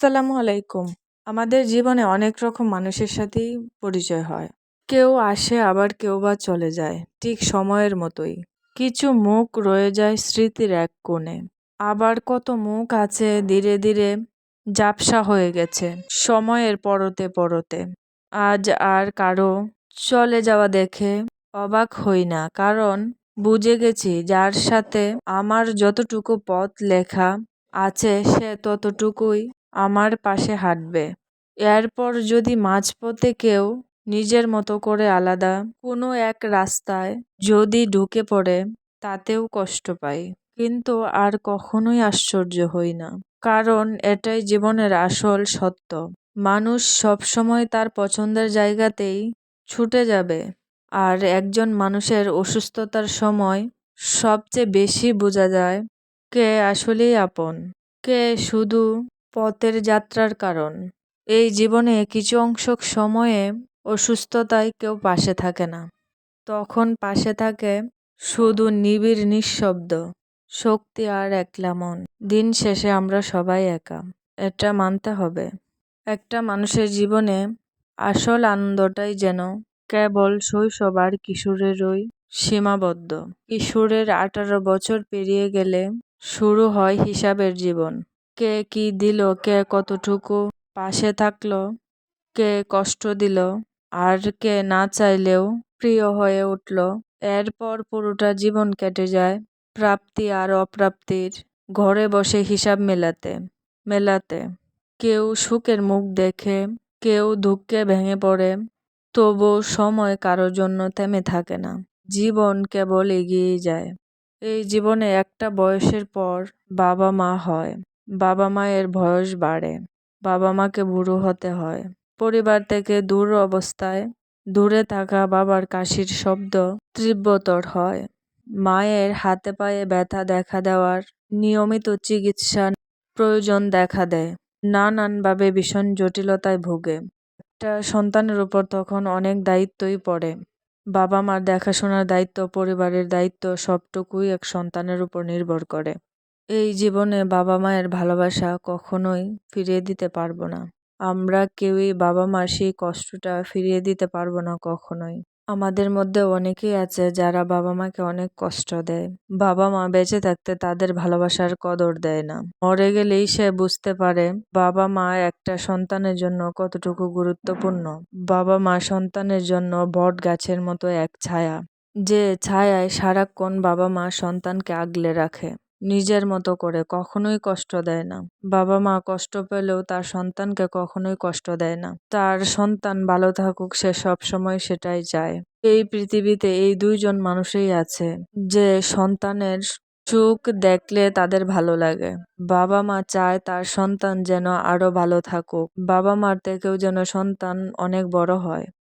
আসসালামু আলাইকুম। আমাদের জীবনে অনেক রকম মানুষের সাথেই পরিচয় হয়। কেউ আসে, আবার কেউ বা চলে যায়, ঠিক সময়ের মতোই। কিছু মুখ রয়ে যায় স্মৃতির এক কোণে। আবার কত মুখ আছে ধীরে ধীরে জাপসা হয়ে গেছে, সময়ের পরতে পরতে। আজ আর কারও চলে যাওয়া দেখে অবাক হই না, কারণ বুঝে গেছি যার সাথে আমার যতটুকু পথ লেখা আছে সে ততটুকুই আমার পাশে হাঁটবে। এরপর যদি মাঝপথে কেউ নিজের মতো করে আলাদা কোনো এক রাস্তায় যদি ঢুকে পড়ে, তাতেও কষ্ট পাই। কিন্তু আর কখনোই আশ্চর্য হই না। কারণ এটাই জীবনের আসল সত্য। মানুষ সবসময় তার পছন্দের জায়গাতেই ছুটে যাবে। আর একজন মানুষের অসুস্থতার সময় সবচেয়ে বেশি বোঝা যায়, কে আসলেই আপন, কে শুধু পথের যাত্রার কারণ। এই জীবনে কিছু অংশ সময়ে অসুস্থতায় কেউ পাশে থাকে না। তখন পাশে থাকে শুধু নিবিড় নিঃশব্দ, শক্তি আর একলা মন। দিন শেষে আমরা সবাই একা। এটা মানতে হবে। একটা মানুষের জীবনে আসল আনন্দটাই যেন কেবল শৈশব আর কিশোরেরই সীমাবদ্ধ। কিশোরের আঠারো বছর পেরিয়ে গেলে শুরু হয় হিসাবের জীবন। কে কি দিল, কে কতটুকু পাশে থাকল, কে কষ্ট দিল, আর কে না চাইলেও প্রিয় হয়ে উঠল। এরপর পুরোটা জীবন কেটে যায় প্রাপ্তি আর অপ্রাপ্তির। ঘরে বসে হিসাব মেলাতে মেলাতে। কেউ সুখের মুখ দেখে, কেউ দুঃখে ভেঙে পড়ে। তবু সময় কারোর জন্য থেমে থাকে না। জীবন কেবল এগিয়ে যায়। এই জীবনে একটা বয়সের পর বাবা মা হয়। বাবা মায়ের বয়স বাড়ে। বাবা মাকে বুড়ো হতে হয়। পরিবার থেকে দূর অবস্থায় দূরে থাকা বাবার কাশির শব্দ তীব্রতর হয়। মায়ের হাতে পায়ে ব্যথা দেখা দেওয়ার নিয়মিত চিকিৎসা প্রয়োজন দেখা দেয়। নানানভাবে ভীষণ জটিলতায় ভোগে। একটা সন্তানের উপর তখন অনেক দায়িত্বই পড়ে। বাবা মার দেখাশোনার দায়িত্ব, পরিবারের দায়িত্ব সবটুকুই এক সন্তানের উপর নির্ভর করে। এই জীবনে বাবা মায়ের ভালোবাসা কখনোই ফিরিয়ে দিতে পারব না। আমরা কেউই বাবা মার সেই কষ্টটা ফিরিয়ে দিতে পারব না কখনোই। আমাদের মধ্যে অনেকেই আছে যারা বাবা মাকে অনেক কষ্ট দেয়। বাবা মা বেঁচে থাকতে তাদের ভালোবাসার কদর দেয় না। মরে গেলেই সে বুঝতে পারে বাবা মা একটা সন্তানের জন্য কতটুকু গুরুত্বপূর্ণ। বাবা মা সন্তানের জন্য বট গাছের মতো এক ছায়া। যে ছায়ায় সারাক্ষণ বাবা মা সন্তানকে আগলে রাখে। নিজের মতো করে, কখনোই কষ্ট দেয় না। বাবা মা কষ্ট পেলেও তার সন্তানকে কখনোই কষ্ট দেয় না। তার সন্তান ভালো থাকুক, সে সব সময় সেটাই চায়। এই পৃথিবীতে এই দুইজন মানুষই আছে, যে সন্তানের সুখ দেখলে তাদের ভালো লাগে। বাবা মা চায় তার সন্তান যেন আরও ভালো থাকুক। বাবা মার থেকেও যেন সন্তান অনেক বড় হয়।